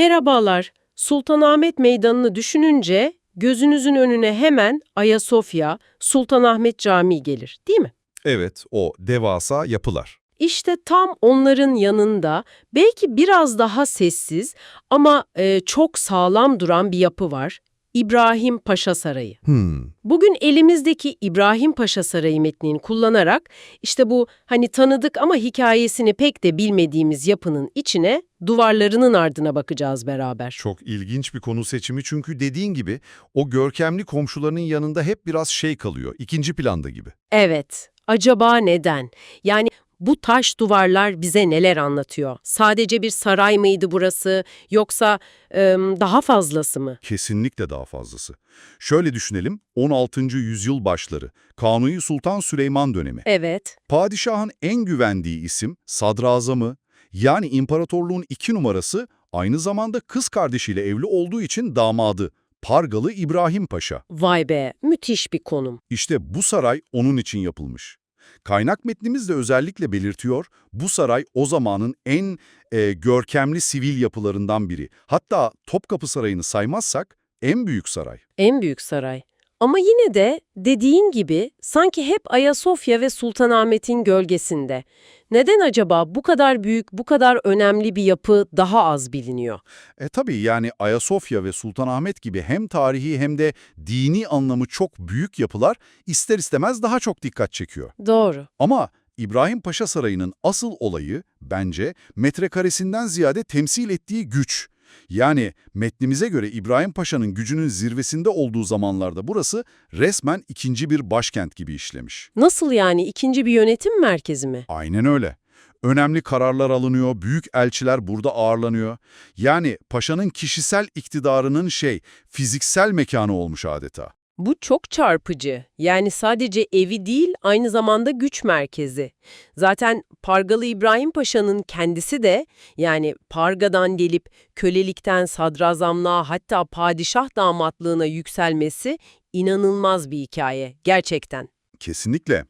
Merhabalar. Sultanahmet Meydanı'nı düşününce gözünüzün önüne hemen Ayasofya, Sultanahmet Camii gelir, değil mi? Evet, o devasa yapılar. İşte tam onların yanında belki biraz daha sessiz ama e, çok sağlam duran bir yapı var. İbrahim Paşa Sarayı. Hmm, Bugün elimizdeki İbrahim Paşa Sarayı metnini kullanarak işte bu hani tanıdık ama hikayesini pek de bilmediğimiz yapının içine duvarlarının ardına bakacağız beraber. çok ilginç bir konu seçimi çünkü dediğin gibi o görkemli komşularının yanında hep biraz şey kalıyor, ikinci planda gibi. Evet, acaba neden? Yani bu taş duvarlar bize neler anlatıyor? Sadece bir saray mıydı burası yoksa ım, daha fazlası mı? Kesinlikle daha fazlası. Şöyle düşünelim, 16. yüzyıl başları, Kanuni Sultan Süleyman dönemi. Evet, Padişahın en güvendiği isim sadrazamı, yani imparatorluğun iki numarası aynı zamanda kız kardeşiyle evli olduğu için damadı, Pargalı İbrahim Paşa. vay be, müthiş bir konum. İşte bu saray onun için yapılmış. Kaynak metnimiz de özellikle belirtiyor, bu saray o zamanın en e, görkemli sivil yapılarından biri. Hatta Topkapı Sarayı'nı saymazsak en büyük saray. En büyük saray. Ama yine de dediğin gibi sanki hep Ayasofya ve Sultanahmet'in gölgesinde. Neden acaba bu kadar büyük, bu kadar önemli bir yapı daha az biliniyor? E tabii yani Ayasofya ve Sultanahmet gibi hem tarihi hem de dini anlamı çok büyük yapılar ister istemez daha çok dikkat çekiyor. Doğru. Ama İbrahim Paşa Sarayı'nın asıl olayı bence metrekaresinden ziyade temsil ettiği güç. Yani metnimize göre İbrahim Paşa'nın gücünün zirvesinde olduğu zamanlarda burası resmen ikinci bir başkent gibi işlemiş. Nasıl yani ikinci bir yönetim merkezi mi? Aynen öyle. Önemli kararlar alınıyor, büyük elçiler burada ağırlanıyor. Yani paşanın kişisel iktidarının şey, fiziksel mekanı olmuş adeta. Bu çok çarpıcı. Yani sadece evi değil, aynı zamanda güç merkezi. Zaten Pargalı İbrahim Paşa'nın kendisi de yani Parga'dan gelip kölelikten sadrazamlığa hatta padişah damatlığına yükselmesi inanılmaz bir hikaye gerçekten. Kesinlikle.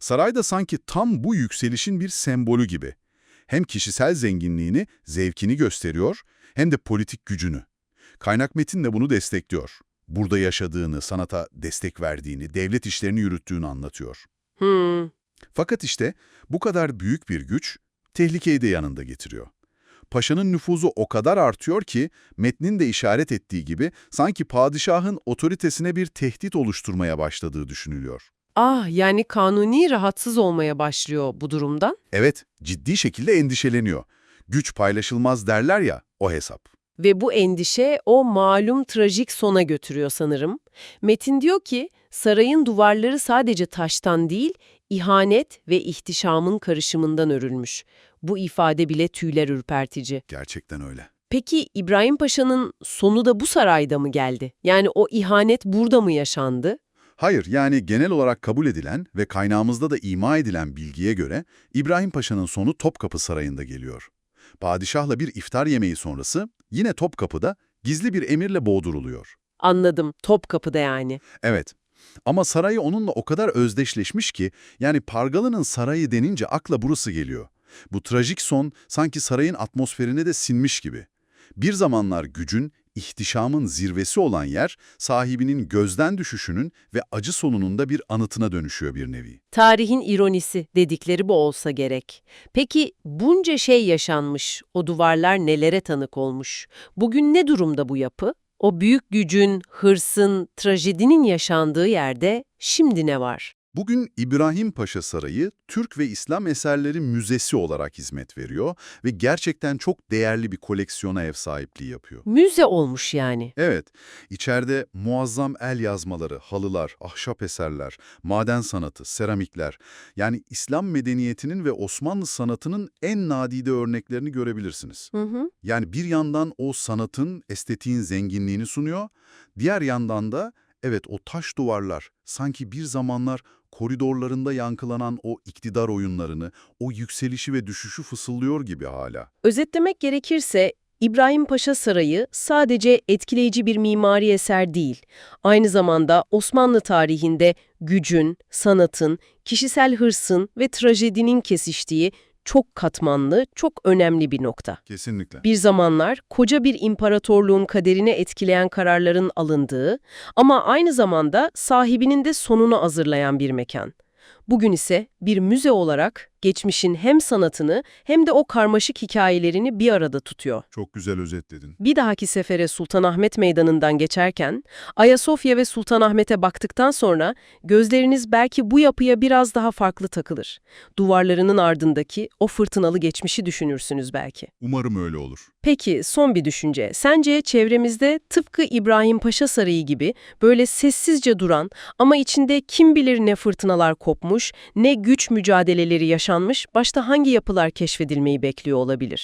Saray da sanki tam bu yükselişin bir sembolü gibi. Hem kişisel zenginliğini, zevkini gösteriyor, hem de politik gücünü. Kaynak metin de bunu destekliyor. Burada yaşadığını, sanata destek verdiğini, devlet işlerini yürüttüğünü anlatıyor. Hmm, Fakat işte bu kadar büyük bir güç tehlikeyi de yanında getiriyor. Paşanın nüfuzu o kadar artıyor ki metnin de işaret ettiği gibi sanki padişahın otoritesine bir tehdit oluşturmaya başladığı düşünülüyor. Ah yani kanuni rahatsız olmaya başlıyor bu durumdan. Evet, ciddi şekilde endişeleniyor. Güç paylaşılmaz derler ya, o hesap. Ve bu endişe o malum trajik sona götürüyor sanırım. Metin diyor ki sarayın duvarları sadece taştan değil, ihanet ve ihtişamın karışımından örülmüş. Bu ifade bile tüyler ürpertici. Gerçekten öyle. Peki İbrahim Paşa'nın sonu da bu sarayda mı geldi? Yani o ihanet burada mı yaşandı? Hayır, yani genel olarak kabul edilen ve kaynağımızda da ima edilen bilgiye göre İbrahim Paşa'nın sonu Topkapı Sarayı'nda geliyor. Padişahla bir iftar yemeği sonrası yine Topkapı'da gizli bir emirle boğduruluyor. Anladım, Topkapı'da yani. Evet. Ama sarayı onunla o kadar özdeşleşmiş ki, yani Pargalı'nın sarayı denince akla burası geliyor. Bu trajik son sanki sarayın atmosferine de sinmiş gibi. Bir zamanlar gücün, ihtişamın zirvesi olan yer, sahibinin gözden düşüşünün ve acı sonunun da bir anıtına dönüşüyor bir nevi. Tarihin ironisi dedikleri bu olsa gerek. Peki bunca şey yaşanmış, o duvarlar nelere tanık olmuş? Bugün ne durumda bu yapı? O büyük gücün, hırsın, trajedinin yaşandığı yerde şimdi ne var? Bugün İbrahim Paşa Sarayı, Türk ve İslam Eserleri Müzesi olarak hizmet veriyor ve gerçekten çok değerli bir koleksiyona ev sahipliği yapıyor. Müze olmuş yani. Evet, içeride muazzam el yazmaları, halılar, ahşap eserler, maden sanatı, seramikler, yani İslam medeniyetinin ve Osmanlı sanatının en nadide örneklerini görebilirsiniz. Hı hı. Yani bir yandan o sanatın, estetiğin zenginliğini sunuyor, diğer yandan da evet o taş duvarlar sanki bir zamanlar koridorlarında yankılanan o iktidar oyunlarını, o yükselişi ve düşüşü fısıldıyor gibi hala. Özetlemek gerekirse İbrahim Paşa Sarayı sadece etkileyici bir mimari eser değil, aynı zamanda Osmanlı tarihinde gücün, sanatın, kişisel hırsın ve trajedinin kesiştiği çok katmanlı, çok önemli bir nokta. Kesinlikle. Bir zamanlar koca bir imparatorluğun kaderini etkileyen kararların alındığı ama aynı zamanda sahibinin de sonunu hazırlayan bir mekan. Bugün ise bir müze olarak geçmişin hem sanatını hem de o karmaşık hikayelerini bir arada tutuyor. Çok güzel özetledin. Bir dahaki sefere Sultanahmet Meydanı'ndan geçerken Ayasofya ve Sultanahmet'e baktıktan sonra gözleriniz belki bu yapıya biraz daha farklı takılır. Duvarlarının ardındaki o fırtınalı geçmişi düşünürsünüz belki. Umarım öyle olur. Peki son bir düşünce. Sence çevremizde tıpkı İbrahim Paşa Sarayı gibi böyle sessizce duran ama içinde kim bilir ne fırtınalar kopmuş, ne güç mücadeleleri yaşanmış, başta hangi yapılar keşfedilmeyi bekliyor olabilir?